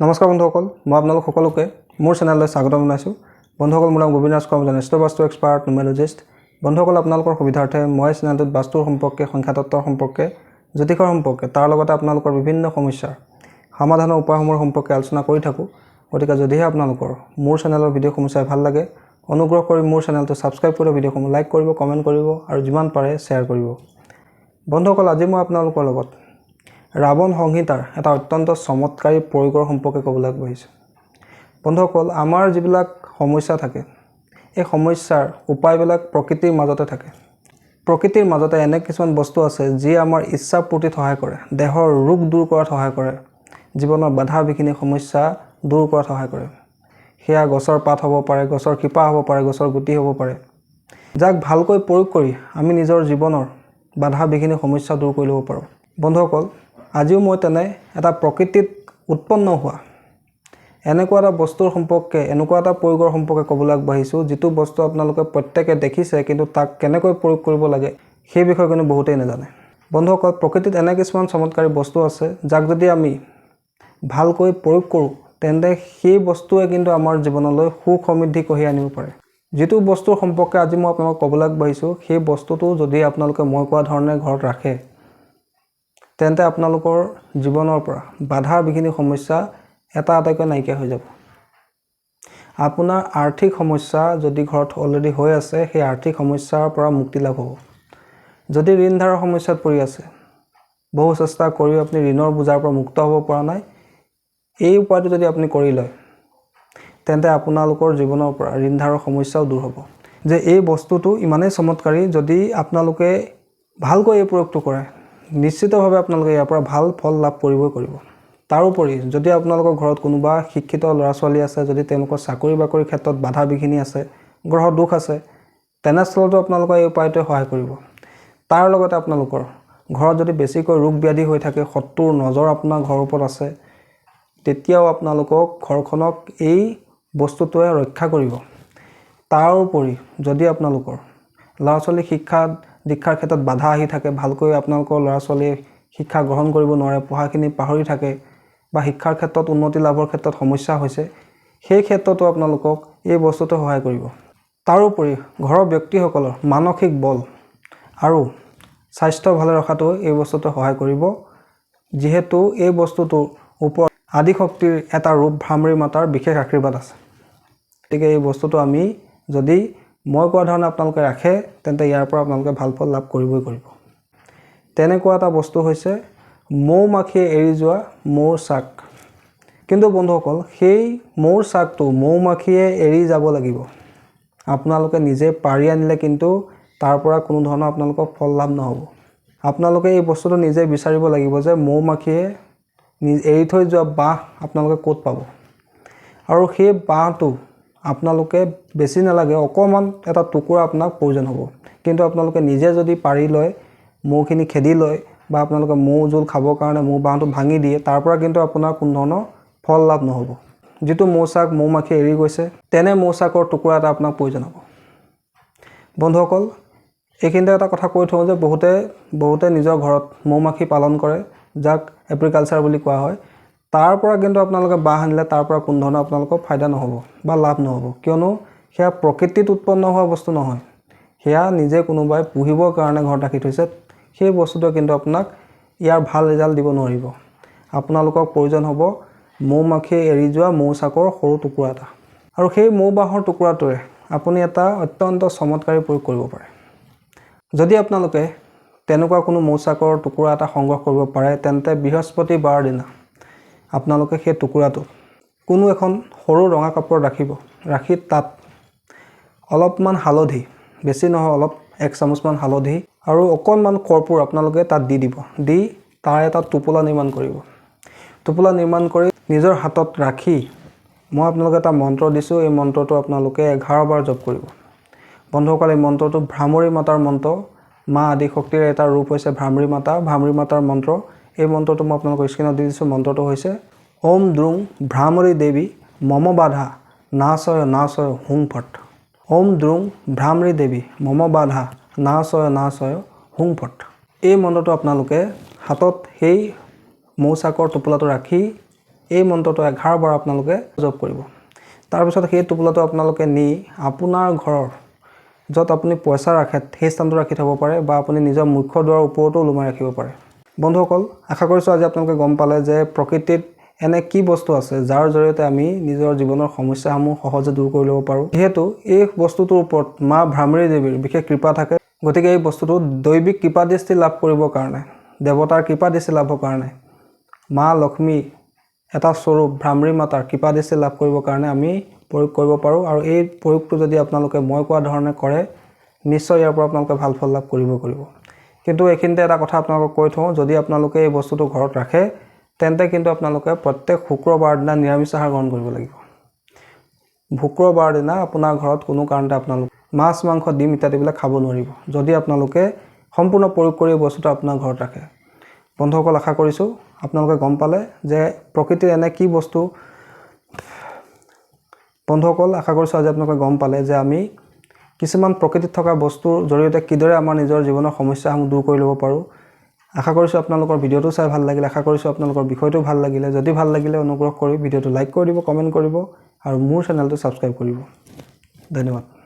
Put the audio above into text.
নমস্কাৰ বন্ধুসকল মই আপোনালোক সকলোকে মোৰ চেনেললৈ স্বাগতম জনাইছোঁ। বন্ধুসকল মোৰ নাম গোবিন্দ ৰাজ কৰ্মজন ষ্টো বাস্তু এক্সপাৰ্ট নিউমেলজিষ্ট বন্ধুসকল আপোনালোকৰ সুবিধাৰ্থে মই চেনেলটোত বাস্তুৰ সম্পৰ্কে সংখ্যাতত্বৰ সম্পৰ্কে জ্যোতিষৰ সম্পৰ্কে তাৰ লগতে আপোনালোকৰ বিভিন্ন সমস্যাৰ সমাধানৰ উপায়সমূহৰ সম্পৰ্কে আলোচনা কৰি থাকোঁ। গতিকে যদিহে আপোনালোকৰ মোৰ চেনেলৰ ভিডিঅ'সমূহ চাই ভাল লাগে অনুগ্ৰহ কৰি মোৰ চেনেলটো ছাবস্ক্ৰাইব কৰি ভিডিঅ'সমূহ লাইক কৰিব কমেণ্ট কৰিব আৰু যিমান পাৰে শ্বেয়াৰ কৰিব। বন্ধুসকল আজি মই আপোনালোকৰ লগত ৰাৱণ সংহিতাৰ এটা অত্যন্ত চমৎকাৰী প্ৰয়োগৰ সম্পৰ্কে ক'বলৈ আগবাঢ়িছোঁ। বন্ধুসকল আমাৰ যিবিলাক সমস্যা থাকে এই সমস্যাৰ উপায়বিলাক প্ৰকৃতিৰ মাজতে থাকে। প্ৰকৃতিৰ মাজতে এনে কিছুমান বস্তু আছে যি আমাৰ ইচ্ছা পূৰ্তিত সহায় কৰে। দেহৰ ৰোগ দূৰ কৰাত সহায় কৰে। জীৱনৰ বাধা বিঘিনি সমস্যা দূৰ কৰাত সহায় কৰে। সেয়া গছৰ পাত হ'ব পাৰে গছৰ শিপা হ'ব পাৰে গছৰ গুটি হ'ব পাৰে। যাক ভালকৈ প্ৰয়োগ কৰি আমি নিজৰ জীৱনৰ বাধা বিঘিনি সমস্যা দূৰ কৰি ল'ব পাৰোঁ। বন্ধুসকল আজিও মই তেনে এটা প্ৰকৃতিত উৎপন্ন হোৱা। এনেকুৱা এটা বস্তুৰ সম্পৰ্কে এনেকুৱা এটা প্ৰয়োগৰ সম্পৰ্কে ক'বলৈ আগবাঢ়িছোঁ যিটো বস্তু আপোনালোকে প্ৰত্যেকে দেখিছে কিন্তু তাক কেনেকৈ প্ৰয়োগ কৰিব লাগে সেই বিষয়ে কিন্তু বহুতেই নাজানে। বন্ধুসকল প্ৰকৃতিত এনে কিছুমান চমৎকাৰী বস্তু আছে যাক যদি আমি ভালকৈ প্ৰয়োগ কৰোঁ তেন্তে সেই বস্তুৱে কিন্তু আমাৰ জীৱনলৈ সুখ সমৃদ্ধি কঢ়িয়াই আনিব পাৰে। যিটো বস্তুৰ সম্পৰ্কে আজি মই আপোনালোকক ক'বলৈ আগবাঢ়িছোঁ সেই বস্তুটো যদি আপোনালোকে মই কোৱা ধৰণে ঘৰত ৰাখে তেন্তে আপোনালোকৰ জীৱনৰ পৰা বাধা বিঘিনি সমস্যা এটা এটাকৈ নাইকিয়া হৈ যাব। আপোনাৰ আৰ্থিক সমস্যা যদি ঘৰত অলৰেডি হৈ আছে সেই আৰ্থিক সমস্যাৰ পৰা মুক্তি লাভ হ'ব। যদি ঋণ ধাৰৰ সমস্যাত পৰি আছে বহু চেষ্টা কৰিও আপুনি ঋণৰ বোজাৰ পৰা মুক্ত হ'ব পৰা নাই এই উপায়টো যদি আপুনি কৰি লয় তেন্তে আপোনালোকৰ জীৱনৰ পৰা ঋণ ধাৰৰ সমস্যাও দূৰ হ'ব। যে এই বস্তুটো ইমানেই চমৎকাৰী যদি আপোনালোকে ভালকৈ এই প্ৰয়োগটো কৰে নিশ্চিতভাৱে আপোনালোকে ইয়াৰ পৰা ভাল ফল লাভ কৰিবই কৰিব। তাৰোপৰি যদি আপোনালোকৰ ঘৰত কোনোবা শিক্ষিত ল'ৰা ছোৱালী আছে যদি তেওঁলোকৰ চাকৰি বাকৰিৰ ক্ষেত্ৰত বাধা বিঘিনি আছে গ্ৰহ দোষ আছে তেনেস্থলতো আপোনালোকৰ এই উপায়টোৱে সহায় কৰিব। তাৰ লগতে আপোনালোকৰ ঘৰত যদি বেছিকৈ ৰোগ ব্যাধি হৈ থাকে শত্ৰুৰ নজৰ আপোনাৰ ঘৰৰ ওপৰত আছে তেতিয়াও আপোনালোকক ঘৰখনক এই বস্তুটোৱে ৰক্ষা কৰিব। তাৰোপৰি যদি আপোনালোকৰ ল'ৰা ছোৱালী শিক্ষা দীক্ষাৰ ক্ষেত্ৰত বাধা আহি থাকে ভালকৈ আপোনালোকৰ ল'ৰা ছোৱালীয়ে শিক্ষা গ্ৰহণ কৰিব নোৱাৰে পঢ়াখিনি পাহৰি থাকে বা শিক্ষাৰ ক্ষেত্ৰত উন্নতি লাভৰ ক্ষেত্ৰত সমস্যা হৈছে সেই ক্ষেত্ৰতো আপোনালোকক এই বস্তুটোৱে সহায় কৰিব। তাৰোপৰি ঘৰৰ ব্যক্তিসকলৰ মানসিক বল আৰু স্বাস্থ্য ভালে ৰখাটো এই বস্তুটোৱে সহায় কৰিব যিহেতু এই বস্তুটোৰ ওপৰত আদিশক্তিৰ এটা ৰূপ ভ্ৰামৰী মাতাৰ বিশেষ আশীৰ্বাদ আছে। গতিকে এই বস্তুটো আমি যদি মই কোৱা ধৰণে আপোনালোকে ৰাখে তেন্তে ইয়াৰ পৰা আপোনালোকে ভাল ফল লাভ কৰিবই কৰিব। তেনেকুৱা এটা বস্তু হৈছে মৌ মাখিয়ে এৰি যোৱা মৌৰ চাক কিন্তু বন্ধুসকল সেই মৌৰ চাকটো মৌ মাখিয়ে এৰি যাব লাগিব। আপোনালোকে নিজে পাৰি আনিলে কিন্তু তাৰ পৰা কোনো ধৰণৰ আপোনালোকৰ ফল লাভ নহ'ব। আপোনালোকে এই বস্তুটো নিজে বিচাৰিব লাগিব যে মৌ মাখিয়ে এৰি থৈ যোৱা বাঁহ আপোনালোকে ক'ত পাব। আৰু সেই বাঁহটো আপোনালোকে বেছি নালাগে অকণমান এটা টুকুৰা আপোনাক প্ৰয়োজন হ'ব। কিন্তু আপোনালোকে নিজে যদি পাৰি লয় মৌখিনি খেদি লয় বা আপোনালোকে মৌ জোল খাবৰ কাৰণে মৌ বাঁহটো ভাঙি দিয়ে তাৰ পৰা কিন্তু আপোনাৰ কোনো ধৰণৰ ফল লাভ নহ'ব। যিটো মৌচাক মৌ মাখি এৰি গৈছে তেনে মৌচাকৰ টুকুৰা এটা আপোনাক প্ৰয়োজন হ'ব। বন্ধুসকল এইখিনিতে এটা কথা কৈ থওঁ যে বহুতে বহুতে নিজৰ ঘৰত মৌ মাখি পালন কৰে যাক এগ্ৰিকালচাৰ বুলি কোৱা হয়। তাৰ পৰা কিন্তু আপোনালোকে বাঁহ আনিলে তাৰ পৰা কোনো ধৰণৰ আপোনালোকৰ ফাইদা নহ'ব বা লাভ নহ'ব। কিয়নো সেয়া প্ৰকৃতিত উৎপন্ন হোৱা বস্তু নহয়। সেয়া নিজে কোনোবাই পুহিবৰ কাৰণে ঘৰত ৰাখি থৈছে। সেই বস্তুটোৱে কিন্তু আপোনাক ইয়াৰ ভাল ৰিজাল্ট দিব নোৱাৰিব। আপোনালোকক প্ৰয়োজন হ'ব মৌ মাখিয়ে এৰি যোৱা মৌচাকৰ সৰু টুকুৰা এটা। আৰু সেই মৌ বাঁহৰ টুকুৰাটোৰে আপুনি এটা অত্যন্ত চমৎকাৰী প্ৰয়োগ কৰিব পাৰে। যদি আপোনালোকে তেনেকুৱা কোনো মৌচাকৰ টুকুৰা এটা সংগ্ৰহ কৰিব পাৰে তেন্তে বৃহস্পতিবাৰৰ দিনা আপোনালোকে সেই টুকুৰাটো কোনো এখন সৰু ৰঙা কাপোৰত ৰাখিব ৰাখি তাত অলপমান হালধি বেছি নহয় অলপ এক চামুচমান হালধি আৰু অকণমান কৰ্পূৰ আপোনালোকে তাত দি দিব দি তাৰ এটা টোপোলা নিৰ্মাণ কৰিব। টোপোলা নিৰ্মাণ কৰি নিজৰ হাতত ৰাখি মই আপোনালোকে এটা মন্ত্ৰ দিছোঁ এই মন্ত্ৰটো আপোনালোকে এঘাৰবাৰ জপ কৰিব। বন্ধুসকল এই মন্ত্ৰটো ভ্ৰামৰী মাতাৰ মন্ত্ৰ মা আদি শক্তিৰ এটা ৰূপ হৈছে ভ্ৰামৰী মাতা। ভ্ৰামৰী মাতাৰ মন্ত্ৰ এই মন্ত্ৰটো মই আপোনালোকৰ স্ক্ৰীণত দি দিছোঁ। মন্ত্ৰটো হৈছে, ওম দ্ৰুং ভ্ৰামৰী দেৱী মম বাধা নাচয় নাচয় হুং ফট। ওম দ্ৰুং ভ্ৰামৰী দেৱী মম বাধা নাচয় নাচয় হুং ফট। এই মন্ত্ৰটো আপোনালোকে হাতত সেই মৌচাকৰ টোপোলাটো ৰাখি এই মন্ত্ৰটো এঘাৰবাৰ আপোনালোকে জপ কৰিব। তাৰপিছত সেই টোপোলাটো আপোনালোকে নি আপোনাৰ ঘৰৰ য'ত আপুনি পইচা ৰাখে, সেই স্থানটো ৰাখি থ'ব পাৰে বা আপুনি নিজৰ মুখ্য দুৱাৰৰ ওপৰতো ওলোমাই ৰাখিব পাৰে। বন্ধুসকল আশা কৰিছোঁ আজি আপোনালোকে গম পালে যে প্ৰকৃতিত এনে কি বস্তু আছে যাৰ জৰিয়তে আমি নিজৰ জীৱনৰ সমস্যাসমূহ সহজে দূৰ কৰি ল'ব পাৰোঁ। যিহেতু এই বস্তুটোৰ ওপৰত মা ভ্ৰামৰী দেৱীৰ বিশেষ কৃপা থাকে গতিকে এই বস্তুটো দৈৱিক কৃপা দৃষ্টি লাভ কৰিবৰ কাৰণে দেৱতাৰ কৃপা দৃষ্টি লাভৰ কাৰণে মা লক্ষ্মী এটা স্বৰূপ ভ্ৰামৰী মাতাৰ কৃপা দৃষ্টি লাভ কৰিবৰ কাৰণে আমি প্ৰয়োগ কৰিব পাৰোঁ। আৰু এই প্ৰয়োগটো যদি আপোনালোকে মই কোৱা ধৰণে কৰে নিশ্চয় ইয়াৰ পৰা আপোনালোকে ভাল ফল লাভ কৰিব কৰিব। কিন্তু এইখিনিতে এটা কথা আপোনালোকক কৈ থওঁ যদি আপোনালোকে এই বস্তুটো ঘৰত ৰাখে তেন্তে কিন্তু আপোনালোকে প্ৰত্যেক শুক্ৰবাৰ দিনা নিৰামিষ আহাৰ গ্ৰহণ কৰিব লাগিব। শুক্ৰবাৰ দিনা আপোনাৰ ঘৰত কোনো কাৰণতে আপোনালোক মাছ মাংস ডিম ইত্যাদিবিলাক খাব নোৱাৰিব। যদি আপোনালোকে সম্পূৰ্ণ প্ৰয়োগ কৰি এই বস্তুটো আপোনাৰ ঘৰত ৰাখে। বন্ধুসকল আশা কৰিছোঁ আপোনালোকে গম পালে যে প্ৰকৃতিৰ এনে কি বস্তু। বন্ধুসকল আশা কৰিছোঁ আজি আপোনালোকে গম পালে যে আমি কিছুমান প্ৰকৃতিত থকা বস্তুৰ জৰিয়তে কিদৰে আমাৰ নিজৰ জীৱনৰ সমস্যাসমূহ দূৰ কৰি ল'ব পাৰোঁ। আশা কৰিছোঁ আপোনালোকৰ ভিডিঅ'টো চাই ভাল লাগিলে। আশা কৰিছোঁ আপোনালোকৰ বিষয়টো ভাল লাগিলে। যদি ভাল লাগিলে অনুগ্ৰহ কৰি ভিডিঅ'টো লাইক কৰি দিব কমেণ্ট কৰিব আৰু মোৰ চেনেলটো ছাবস্ক্ৰাইব কৰিব। ধন্যবাদ।